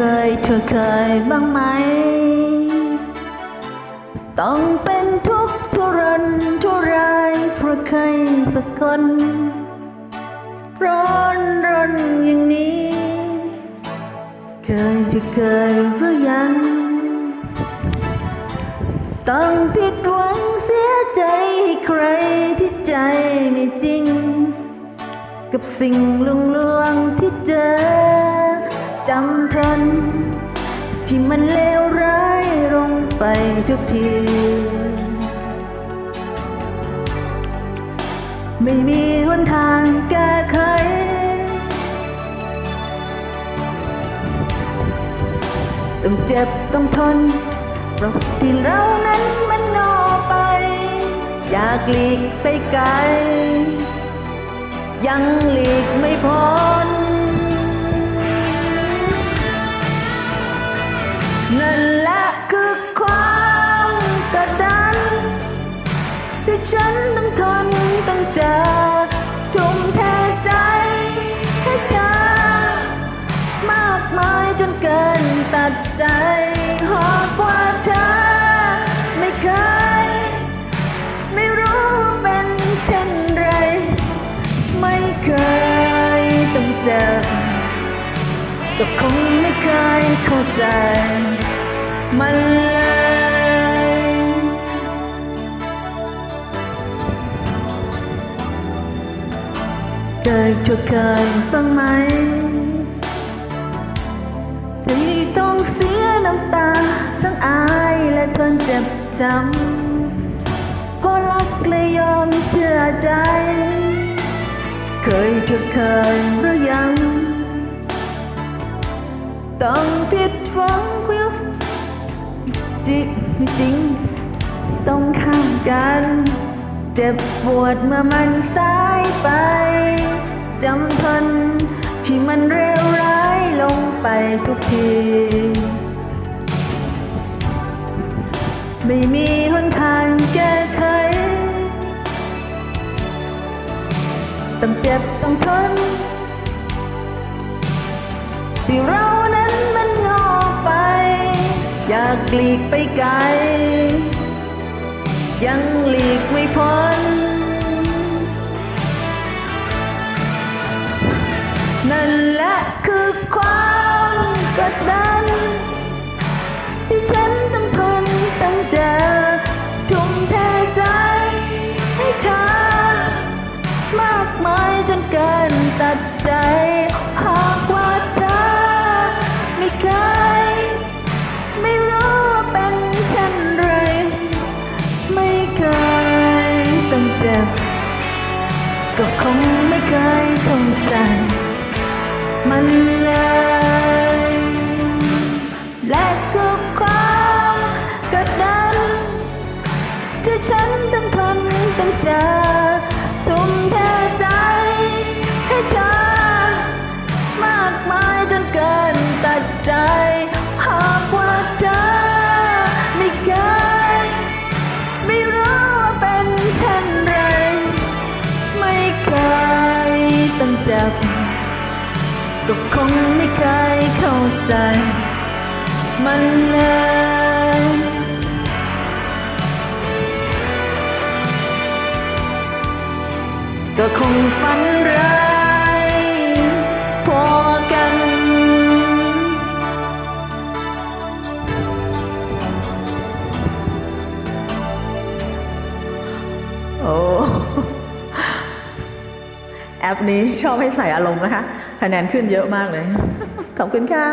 ธอเคยบ้างไหม ต้องเป็นทุกทุรนทุรายเพราะใครสักคนร้อนรนอย่างนี้ เคยจะเคยหรือยัง ต้องผิดหวังเสียใจให้ใครที่ใจไม่จริง กับสิ่งลวงลวงๆที่เจอ จำทน ที่มันเลวร้ายลงไปทุกที ไม่มีหนทางแก้ไข ต้องเจ็บต้องทนเพราะที่เรานั้นมันงอไป อยากหลีกไปไกล ยังหลีกไม่พ้น ที่ฉันต้องทนต้องเจอทุ่มเทใจให้เธอ มากมายจนเกินตัดใจ หากว่าเธอ ไม่เคย ไม่รู้ว่าเป็นเช่นไร ไม่เคยต้องเจอก็คงไม่เคยเข้าใจ ยเธอเคยบ้างไหมที่ต้องเสียน้ำตา ทั้งอายและทนเจ็บช้ำเพราะรักเลยยอมเชื่อใจ เคยเธอเคยหรือยัง ต้องผิดหวังเพื่อจริงไม่จริง ต้องข้ามกัน เจ็บปวดเมื่อมันสายไป จำทนที่มันเร็วร้ายลงไปทุกที ไม่มีหนทางแก้ไข ต้องเจ็บต้องทน ที่เรานั้นมันงอไป อยากหลีกไปไกล ยังหลีกไม่พ้น นั่นแหละคือความกดดัน ที่ฉันต้องทนต้องเจอทุ่มเทใจให้เธอ มากมายจนเกินตัดใจ หากว่าเธอไม่เคยไม่รู้ว่าเป็นเช่นไร ไม่เคยต้องเจ็บก็คง มัน ก็คงไม่เคยเข้าใจ มันเลยก็คงฝันร้ายพอกัน โอ้ แอปนี้ชอบให้ใส่อารมณ์นะคะ คะแนนขึ้นเยอะมากเลย ขอบคุณค่ะ